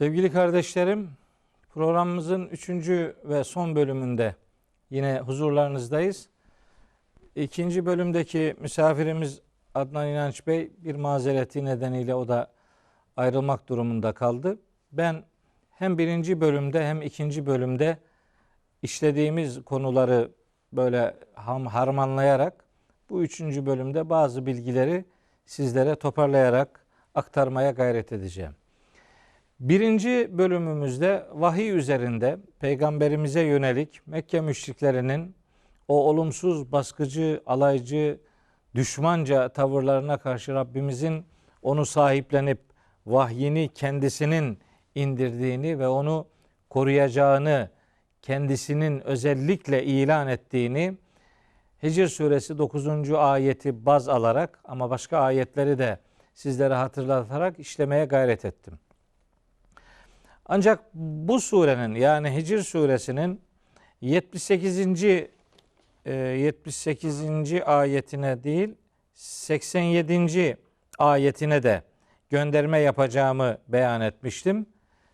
Sevgili kardeşlerim, programımızın üçüncü ve son bölümünde yine huzurlarınızdayız. İkinci bölümdeki misafirimiz Adnan İnanç Bey bir mazereti nedeniyle o da ayrılmak durumunda kaldı. Ben hem birinci bölümde hem ikinci bölümde işlediğimiz konuları böyle ham harmanlayarak bu üçüncü bölümde bazı bilgileri sizlere toparlayarak aktarmaya gayret edeceğim. Birinci bölümümüzde vahiy üzerinde peygamberimize yönelik Mekke müşriklerinin o olumsuz, baskıcı, alaycı, düşmanca tavırlarına karşı Rabbimizin onu sahiplenip vahyini kendisinin indirdiğini ve onu koruyacağını kendisinin özellikle ilan ettiğini Hicr suresi 9. ayeti baz alarak ama başka ayetleri de sizlere hatırlatarak işlemeye gayret ettim. Ancak bu surenin yani Hicr suresinin 78. 78. E, ayetine değil 87. ayetine de gönderme yapacağımı beyan etmiştim.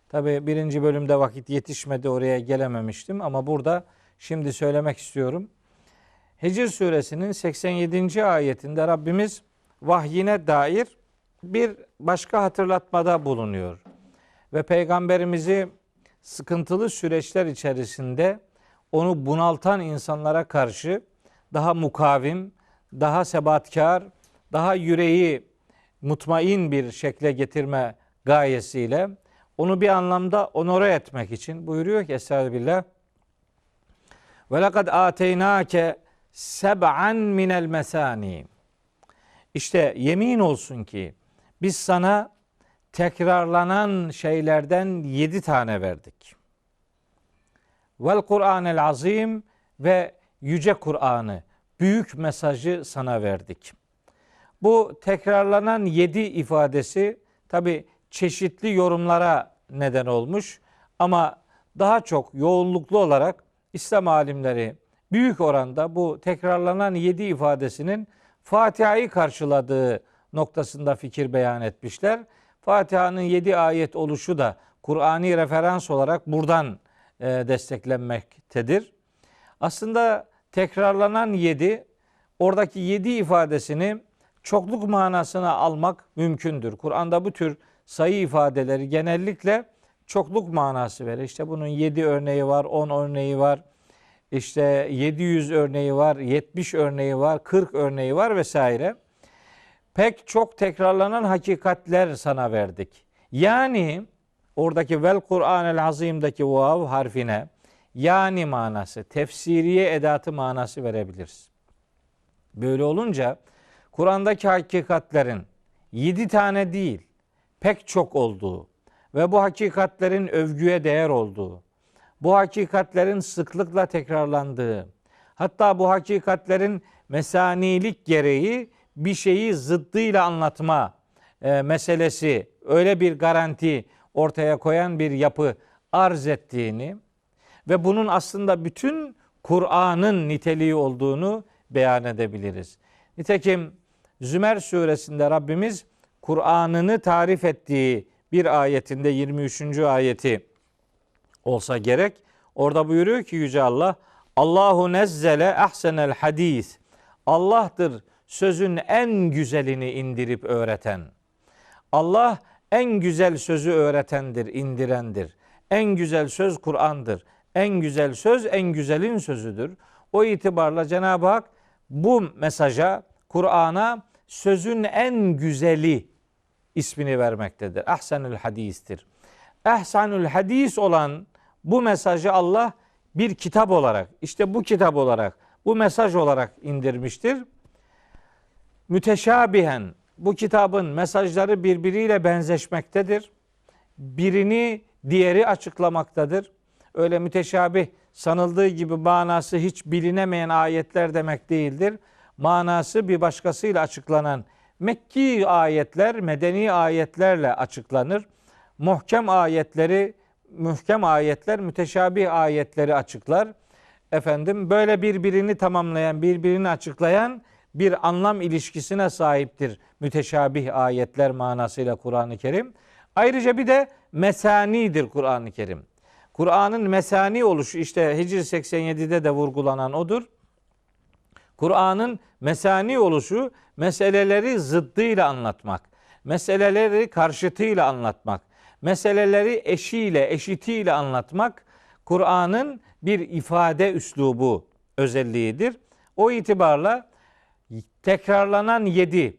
Tabi birinci bölümde vakit yetişmedi oraya gelememiştim ama burada şimdi söylemek istiyorum. Hicr suresinin 87. ayetinde Rabbimiz vahyine dair bir başka hatırlatmada bulunuyor ve peygamberimizi sıkıntılı süreçler içerisinde onu bunaltan insanlara karşı daha mukavim, daha sebatkar, daha yüreği mutmain bir şekle getirme gayesiyle onu bir anlamda onore etmek için buyuruyor ki Estağfirullah. Ve lekad ateynake seb'an minel mesani İşte yemin olsun ki biz sana tekrarlanan şeylerden yedi tane verdik. Vel Kur'anel azim ve yüce Kur'an'ı, büyük mesajı sana verdik. Bu tekrarlanan yedi ifadesi tabi çeşitli yorumlara neden olmuş ama daha çok yoğunluklu olarak İslam alimleri büyük oranda bu tekrarlanan yedi ifadesinin Fatiha'yı karşıladığı noktasında fikir beyan etmişler. Fatiha'nın 7 ayet oluşu da Kur'ani referans olarak buradan e, desteklenmektedir. Aslında tekrarlanan 7 oradaki 7 ifadesini çokluk manasına almak mümkündür. Kur'an'da bu tür sayı ifadeleri genellikle çokluk manası verir. İşte bunun 7 örneği var, 10 örneği var. İşte 700 örneği var, 70 örneği var, 40 örneği var vesaire pek çok tekrarlanan hakikatler sana verdik. Yani oradaki vel Kur'anel Azim'daki vav harfine yani manası, tefsiriye edatı manası verebiliriz. Böyle olunca Kur'an'daki hakikatlerin yedi tane değil, pek çok olduğu ve bu hakikatlerin övgüye değer olduğu, bu hakikatlerin sıklıkla tekrarlandığı, hatta bu hakikatlerin mesanilik gereği bir şeyi zıddıyla anlatma e, meselesi öyle bir garanti ortaya koyan bir yapı arz ettiğini ve bunun aslında bütün Kur'an'ın niteliği olduğunu beyan edebiliriz. Nitekim Zümer suresinde Rabbimiz Kur'an'ını tarif ettiği bir ayetinde 23. ayeti olsa gerek. Orada buyuruyor ki Yüce Allah Allahu nezzele ahsenel hadis. Allah'tır sözün en güzelini indirip öğreten. Allah en güzel sözü öğretendir, indirendir. En güzel söz Kur'an'dır. En güzel söz en güzelin sözüdür. O itibarla Cenab-ı Hak bu mesaja, Kur'an'a sözün en güzeli ismini vermektedir. Ahsenül hadistir. Ehsanül hadis olan bu mesajı Allah bir kitap olarak, işte bu kitap olarak, bu mesaj olarak indirmiştir. Müteşabihen, bu kitabın mesajları birbiriyle benzeşmektedir. Birini diğeri açıklamaktadır. Öyle müteşabih sanıldığı gibi manası hiç bilinemeyen ayetler demek değildir. Manası bir başkasıyla açıklanan Mekki ayetler, medeni ayetlerle açıklanır. Muhkem ayetleri, muhkem ayetler müteşabih ayetleri açıklar. Efendim böyle birbirini tamamlayan, birbirini açıklayan bir anlam ilişkisine sahiptir müteşabih ayetler manasıyla Kur'an-ı Kerim. Ayrıca bir de mesanidir Kur'an-ı Kerim. Kur'an'ın mesani oluşu işte Hicr 87'de de vurgulanan odur. Kur'an'ın mesani oluşu meseleleri zıddıyla anlatmak, meseleleri karşıtıyla anlatmak, meseleleri eşiyle, eşitiyle anlatmak Kur'an'ın bir ifade üslubu özelliğidir. O itibarla tekrarlanan yedi,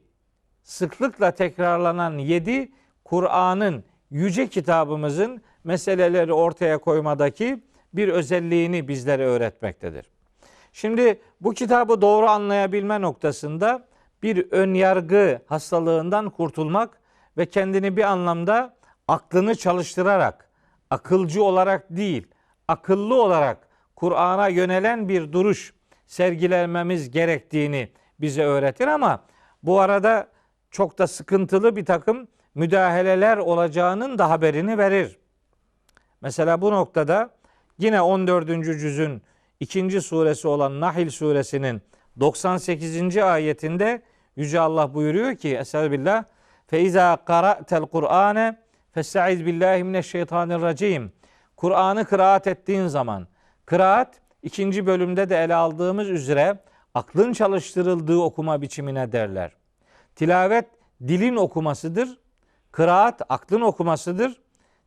sıklıkla tekrarlanan yedi Kur'an'ın yüce kitabımızın meseleleri ortaya koymadaki bir özelliğini bizlere öğretmektedir. Şimdi bu kitabı doğru anlayabilme noktasında bir ön yargı hastalığından kurtulmak ve kendini bir anlamda aklını çalıştırarak, akılcı olarak değil, akıllı olarak Kur'an'a yönelen bir duruş sergilememiz gerektiğini bize öğretir ama bu arada çok da sıkıntılı bir takım müdahaleler olacağının da haberini verir. Mesela bu noktada yine 14. cüzün ikinci suresi olan Nahil suresinin 98. ayetinde Yüce Allah buyuruyor ki Estağfirullah fe izâ qara'tel Kur'ane festaiz billahi mineşşeytanirracim. Kur'an'ı kıraat ettiğin zaman kıraat ikinci bölümde de ele aldığımız üzere aklın çalıştırıldığı okuma biçimine derler. Tilavet dilin okumasıdır. Kıraat aklın okumasıdır.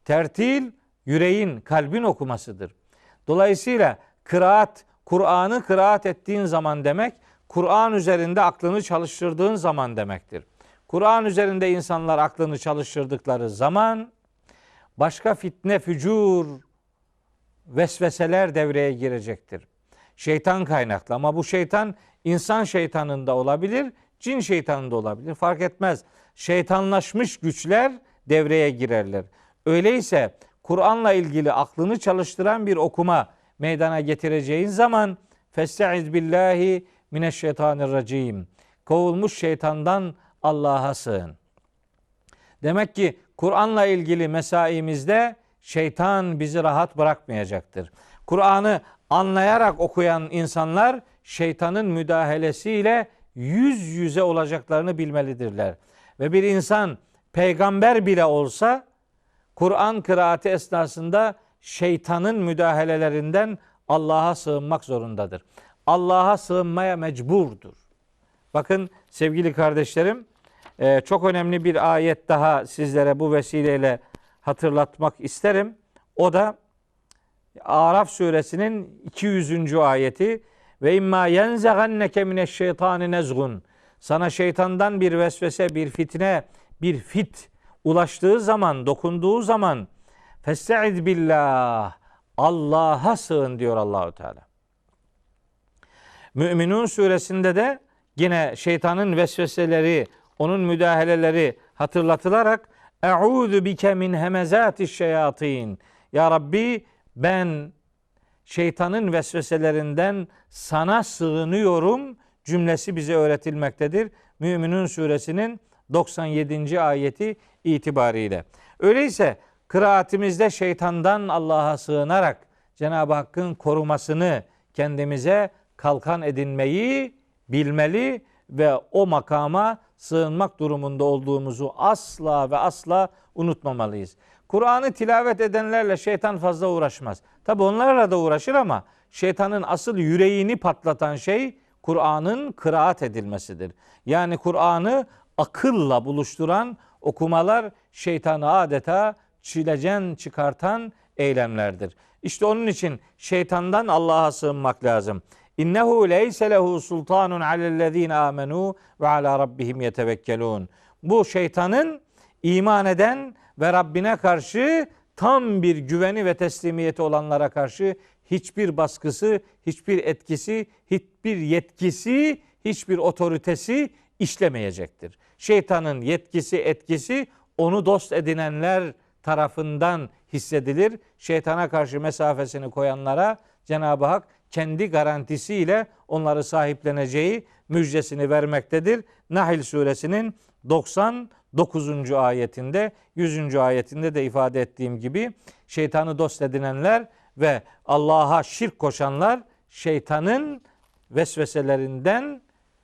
Tertil yüreğin, kalbin okumasıdır. Dolayısıyla kıraat, Kur'an'ı kıraat ettiğin zaman demek, Kur'an üzerinde aklını çalıştırdığın zaman demektir. Kur'an üzerinde insanlar aklını çalıştırdıkları zaman başka fitne, fücur, vesveseler devreye girecektir. Şeytan kaynaklı ama bu şeytan insan şeytanında olabilir, cin şeytanında olabilir. Fark etmez. Şeytanlaşmış güçler devreye girerler. Öyleyse Kur'an'la ilgili aklını çalıştıran bir okuma meydana getireceğin zaman Festaiz billahi mineşşeytanirracim. Kovulmuş şeytandan Allah'a sığın. Demek ki Kur'an'la ilgili mesaimizde şeytan bizi rahat bırakmayacaktır. Kur'an'ı anlayarak okuyan insanlar şeytanın müdahalesiyle yüz yüze olacaklarını bilmelidirler. Ve bir insan peygamber bile olsa Kur'an kıraati esnasında şeytanın müdahalelerinden Allah'a sığınmak zorundadır. Allah'a sığınmaya mecburdur. Bakın sevgili kardeşlerim e, çok önemli bir ayet daha sizlere bu vesileyle hatırlatmak isterim. O da Araf suresinin 200. ayeti ve imma yenzaganneke mineşşeytani nezgun. Sana şeytandan bir vesvese, bir fitne, bir fit ulaştığı zaman, dokunduğu zaman festaiz billah. Allah'a sığın diyor Allahu Teala. Müminun suresinde de yine şeytanın vesveseleri, onun müdahaleleri hatırlatılarak Eûzu bike min hemezati şeyatin. Ya Rabbi ben şeytanın vesveselerinden sana sığınıyorum cümlesi bize öğretilmektedir. Müminun suresinin 97. ayeti itibariyle. Öyleyse kıraatimizde şeytandan Allah'a sığınarak Cenab-ı Hakk'ın korumasını kendimize kalkan edinmeyi bilmeli ve o makama sığınmak durumunda olduğumuzu asla ve asla unutmamalıyız. Kur'an'ı tilavet edenlerle şeytan fazla uğraşmaz. Tabi onlarla da uğraşır ama şeytanın asıl yüreğini patlatan şey Kur'an'ın kıraat edilmesidir. Yani Kur'an'ı akılla buluşturan okumalar şeytanı adeta çilecen çıkartan eylemlerdir. İşte onun için şeytandan Allah'a sığınmak lazım. İnnehu leyse lehu sultanun alellezine amenu ve ala rabbihim yetevekkelun. Bu şeytanın iman eden ve Rabbine karşı tam bir güveni ve teslimiyeti olanlara karşı hiçbir baskısı, hiçbir etkisi, hiçbir yetkisi, hiçbir otoritesi işlemeyecektir. Şeytanın yetkisi, etkisi onu dost edinenler tarafından hissedilir. Şeytana karşı mesafesini koyanlara Cenab-ı Hak kendi garantisiyle onları sahipleneceği müjdesini vermektedir. Nahl suresinin 99. ayetinde, 100. ayetinde de ifade ettiğim gibi şeytanı dost edinenler ve Allah'a şirk koşanlar şeytanın vesveselerinden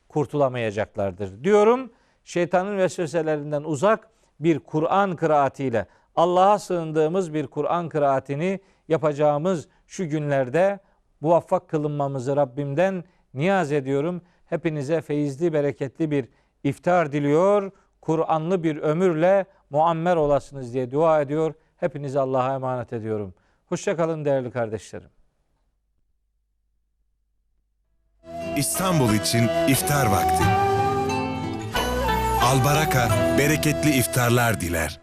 kurtulamayacaklardır diyorum. Şeytanın vesveselerinden uzak bir Kur'an kıraatiyle Allah'a sığındığımız bir Kur'an kıraatini yapacağımız şu günlerde muvaffak kılınmamızı Rabbimden niyaz ediyorum. Hepinize feyizli, bereketli bir iftar diliyor. Kur'anlı bir ömürle muammer olasınız diye dua ediyor. Hepinizi Allah'a emanet ediyorum. Hoşçakalın değerli kardeşlerim. İstanbul için iftar vakti. Albaraka bereketli iftarlar diler.